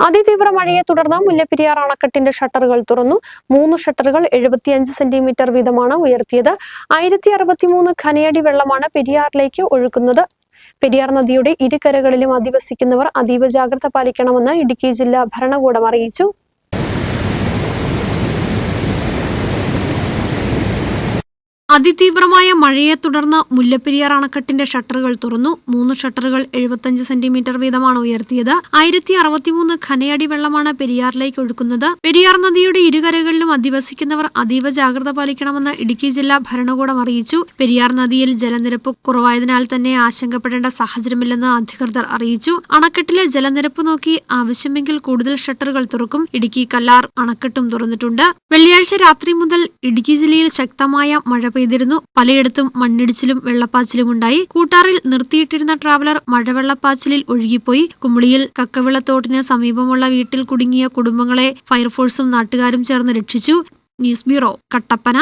അതിതീവ്ര മഴയെ തുടർന്ന് മുല്ലപ്പെരിയാർ അണക്കെട്ടിന്റെ ഷട്ടറുകൾ തുറന്നു. മൂന്ന് ഷട്ടറുകൾ എഴുപത്തിയഞ്ച് സെന്റിമീറ്റർ വീതമാണ് ഉയർത്തിയത്. ആയിരത്തി അറുപത്തിമൂന്ന് ഖനയടി വെള്ളമാണ് പെരിയാറിലേക്ക് ഒഴുക്കുന്നത്. പെരിയാർ നദിയുടെ ഇരുകരകളിലും അധിവസിക്കുന്നവർ അതീവ ജാഗ്രത പാലിക്കണമെന്ന് ഇടുക്കി ജില്ലാ ഭരണകൂടം അറിയിച്ചു. അതിതീവ്രമായ മഴയെ തുടർന്ന് മുല്ലപ്പെരിയാർ അണക്കെട്ടിന്റെ ഷട്ടറുകൾ തുറന്നു. മൂന്ന് ഷട്ടറുകൾ എഴുപത്തഞ്ച് സെന്റിമീറ്റർ വീതമാണ് ഉയർത്തിയത്. ആയിരത്തി അറുപത്തിമൂന്ന് ഖനയടി വെള്ളമാണ് പെരിയാറിലേക്ക് ഒഴുക്കുന്നത്. പെരിയാർ നദിയുടെ ഇരുകരകളിലും അധിവസിക്കുന്നവർ അതീവ ജാഗ്രത പാലിക്കണമെന്ന് ഇടുക്കി ജില്ലാ ഭരണകൂടം അറിയിച്ചു. പെരിയാർ നദിയിൽ ജലനിരപ്പ് കുറവായതിനാൽ തന്നെ ആശങ്കപ്പെടേണ്ട സാഹചര്യമില്ലെന്ന് അധികൃതർ അറിയിച്ചു. അണക്കെട്ടിലെ ജലനിരപ്പ് നോക്കി ആവശ്യമെങ്കിൽ കൂടുതൽ ഷട്ടറുകൾ തുറക്കും. ഇടുക്കി കല്ലാർ അണക്കെട്ടും തുറന്നിട്ടുണ്ട്. വെള്ളിയാഴ്ച രാത്രി മുതൽ ഇടുക്കി ജില്ലയിൽ ശക്തമായ മഴ പെയ്തിരുന്നു. പലയിടത്തും മണ്ണിടിച്ചിലും വെള്ളപ്പാച്ചിലും ഉണ്ടായി. കൂട്ടാറിൽ നിർത്തിയിട്ടിരുന്ന ട്രാവലർ മഴവെള്ളപ്പാച്ചിലിൽ ഒഴുകിപ്പോയി. കുമിളിയിൽ കക്കവിളത്തോട്ടിന് സമീപമുള്ള വീട്ടിൽ കുടുങ്ങിയ കുടുംബങ്ങളെ ഫയർഫോഴ്സും നാട്ടുകാരും ചേർന്ന് രക്ഷിച്ചു. News bureau Kattappana.